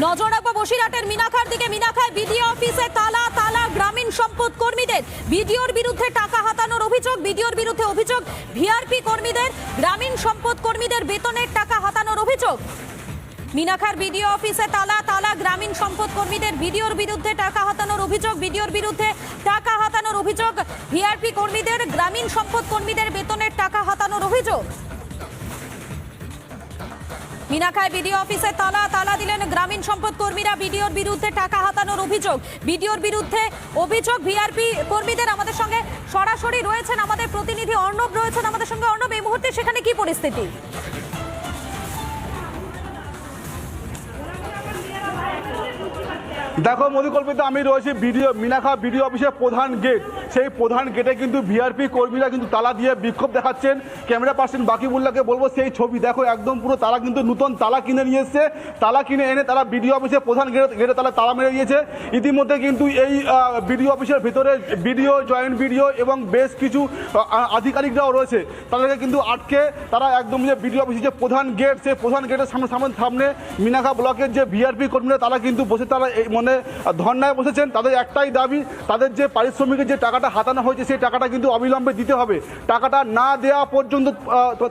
নজর রাখব বসিরহাটের মিনাখার দিকে। মিনাখায় বিডিও অফিসে তালা তালা, গ্রামীণ সম্পদ কর্মীদের। বিডিওর বিরুদ্ধে টাকা হাতানোর অভিযোগ, বিডিওর বিরুদ্ধে অভিযোগ, ভিআরপি কর্মীদের, গ্রামীণ সম্পদ কর্মীদের বেতনের টাকা হাতানোর অভিযোগ। মিনাখার বিডিও অফিসে তালা তালা, গ্রামীণ সম্পদ কর্মীদের, বিডিওর বিরুদ্ধে টাকা হাতানোর অভিযোগ, বিডিওর বিরুদ্ধে টাকা হাতানোর অভিযোগ, ভিআরপি কর্মীদের, গ্রামীণ সম্পদ কর্মীদের বেতনের টাকা হাতানোর অভিযোগ। মিনাখায় বিডিও অফিসে তালা তালা দিলেন গ্রামীণ সম্পদ কর্মীরা। বিডিওর বিরুদ্ধে টাকা হাতানোর অভিযোগ। বিডিওর বিরুদ্ধে অভিযোগ, ভিআরপি কর্মীদের আমাদের সঙ্গে সরাসরি রয়েছেন আমাদের প্রতিনিধি অর্ণব, রয়েছেন আমাদের সঙ্গে। অর্ণব, এই মুহূর্তে সেখানে কি পরিস্থিতি? দেখো মধুকল্পিতে, আমি রয়েছি বিডিও মিনাখা বিডিও অফিসের প্রধান গেট সেই প্রধান গেটে কিন্তু ভিআরপি কর্মীরা কিন্তু তালা দিয়ে বিক্ষোভ দেখাচ্ছেন। ক্যামেরা পার্সন বাকিবুল্লাহকে বলব, সেই ছবি দেখো, একদম পুরো তারা কিন্তু নতুন তালা কিনে নিয়ে এসছে। তালা কিনে এনে তারা বিডিও অফিসের প্রধান গেটে গেটে তালা তালা মেরে দিয়েছে। ইতিমধ্যে কিন্তু এই বিডিও অফিসের ভিতরে বিডিও জয়েন্ট বিডিও এবং বেশ কিছু আধিকারিকরাও রয়েছে। তাদেরকে কিন্তু আটকে তারা একদম যে বিডিও অফিসের যে প্রধান গেট সেই প্রধান গেটের সামনে সামনে সামনে মিনাখা ব্লকের যে ভিআরপি কর্মীরা, তারা কিন্তু বসে, তারা এই মানে ধর্নায় বসেছেন, তাদের একটাই দাবি, তাদের যে পারিশ্রমিকের যে টাকাটা হাতানো হয়েছে, সেই টাকাটা কিন্তু অবিলম্বে দিতে হবে। টাকাটা না দেওয়া পর্যন্ত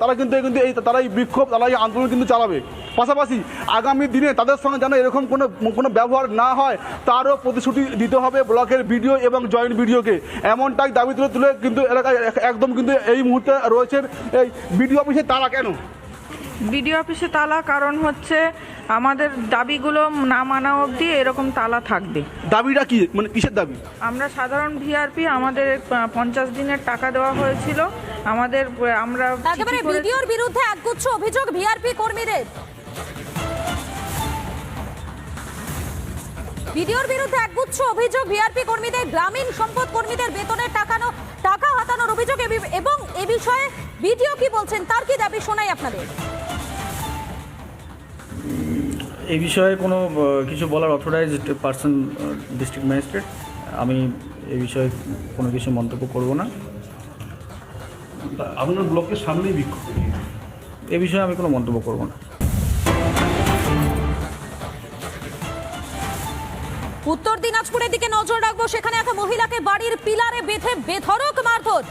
তারা কিন্তু কিন্তু এই তারা এই বিক্ষোভ তারা এই আন্দোলন কিন্তু চালাবে। পাশাপাশি আগামী দিনে তাদের সঙ্গে যেন এরকম কোনো কোনো ব্যবহার না হয়, তারও প্রতিশ্রুতি দিতে হবে ব্লকের ভিডিও এবং জয়েন্ট ভিডিওকে এমনটাই দাবি তুলে তুলে কিন্তু এলাকায় একদম কিন্তু এই মুহূর্তে রয়েছেন এই ভিডিও অফিসে তারা কেন? বিডিও অফিসে তালা কারণ হচ্ছে আমাদের দাবিগুলো না মানা অবধি এরকম তালা থাকবে। দাবিটা কি? মানে কিসের দাবি? আমরা সাধারণ ভিআরপি আমাদের পঞ্চাশ দিনের টাকা দেওয়া হয়েছিল। আমাদের আমরা একেবারে ভিডিওর বিরুদ্ধে একগুচ্ছ অভিযোগ ভিআরপি কর্মীদের। ভিডিওর বিরুদ্ধে একগুচ্ছ অভিযোগ ভিআরপি কর্মীদের গ্রামীণ সম্পদ কর্মীদের বেতনের টাকানো টাকা হাতানোর অভিযোগ এবং এ বিষয়ে ভিডিও কি বলছেন? তার কি দাবি? শোনাই আপনাদের। এই বিষয়ে কোনো কিছু বলার অথরাইজড পার্সন ডিস্ট্রিক্ট ম্যাজিস্ট্রেট আমি এই বিষয়ে কোনো কিছু মন্তব্য করব না। আপনার ব্লকের সামনেই বিক্ষোভ। এ বিষয়ে আমি কোনো মন্তব্য করব না। উত্তর দিনাজপুরের দিকে নজর রাখব। সেখানে এক মহিলাকে বাড়ির পিলারে বেঁধে বেধড়ক মারধর।